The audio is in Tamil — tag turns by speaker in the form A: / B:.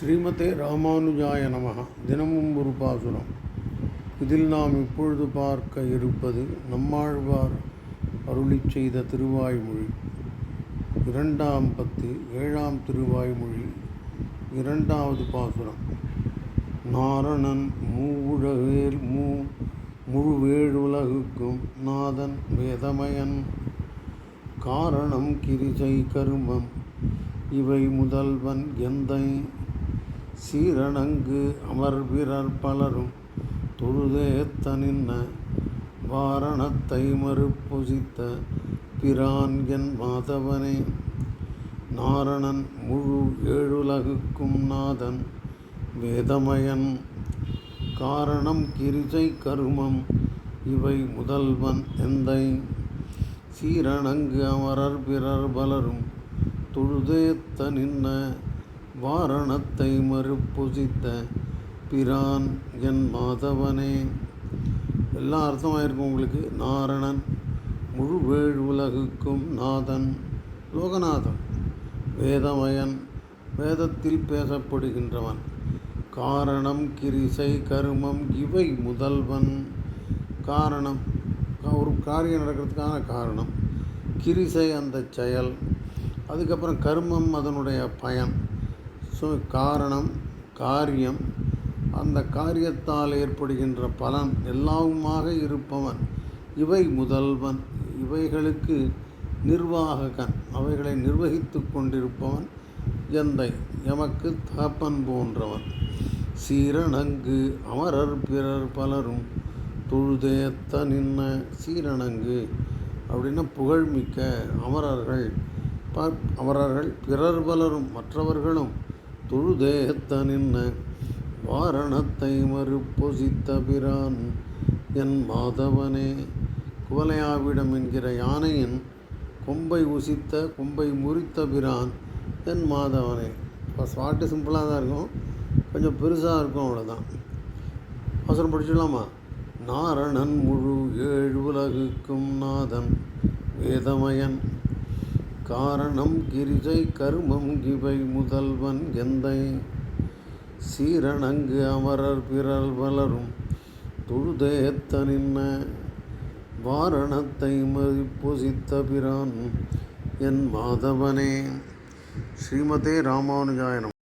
A: ஸ்ரீமதே ராமானுஜாய நமக தினமும் ஒரு பாசுரம். இதில் நாம் இப்பொழுது பார்க்க இருப்பது நம்மாழ்வார் அருளிச் செய்த திருவாய்மொழி. இரண்டாம் பத்து ஏழாம் திருவாய்மொழி. இரண்டாவது பாசுரம். நாரணன் மூவுலகேல் மூ முழுவேழுலகுக்கும் நாதன் வேதமயன். காரணம் கிரிசை கருமம் இவை முதல்வன் எந்தை சீரணங்கு அமர்விரர் பலரும் தொழுதே தனின்ன வாரணத்தை மறுப்பொசித்த பிரான் என் மாதவனே. நாரணன் முழு ஏழுலகுக்கும் நாதன் வேதமயன். காரணம் கிரிஜை கருமம் இவை முதல்வன் எந்தை. சீரணங்கு அமரர் பிறர் பலரும் தொழுதே தனின்ன வாரணத்தை மறுப்புசித்த பிரான் என் மாதவனே. எல்லாம் அர்த்தமாயிருக்கும் உங்களுக்கு. நாரணன் முழு வேழ் உலகுக்கும் நாதன் லோகநாதன் வேதமயன் வேதத்தில் பேசப்படுகின்றவன். காரணம் கிரிசை கருமம் இவை முதல்வன். காரணம் ஒரு காரியம் நடக்கிறதுக்கான காரணம். கிரிசை அந்த செயல் அதுக்கப்புறம் கருமம் அதனுடைய பயன். ஸோ காரணம் காரியம். அந்த காரியத்தால் ஏற்படுகின்ற பலன் எல்லாவுமாக இருப்பவன். இவை முதல்வன். இவைகளுக்கு நிர்வாககன். அவைகளை நிர்வகித்து கொண்டிருப்பவன் எந்தை? எமக்கு தகப்பன் போன்றவன். சீரணங்கு அமரர் பிறர் பலரும் தொழுதேத்த நின்ன சீரணங்கு அப்படின்னா புகழ்மிக்க அமரர்கள் ப அமரர்கள் பிறர் பலரும் மற்றவர்களும் தொழுதேத்த நின்ன வாரணத்தை மறுப்பொசித்த பிரான் என் மாதவனே குவலையாவிடம் என்கிற யானையின் கொம்பை உசித்த கொம்பை முறித்த பிரான் என் மாதவனே. ஸ்பாட்டு சிம்பிளாக தான் இருக்கும். கொஞ்சம் பெருசாக இருக்கும் அவ்வளோதான் அவசரம் படிச்சிடலாமா? நாரணன் முழு ஏழு உலகுக்கும் நாதன் வேதமயன். காரணம் கிரிஜை கருமம் கிவை முதல்வன் எந்தை? சீரணங்கு அமரர் பிறல் வளரும் தொழுதேத்த நின்ன வாரணத்தை மதிப்பொசித்த பிரான் என் மாதவனே. ஸ்ரீமதே ராமானுஜாயனம்.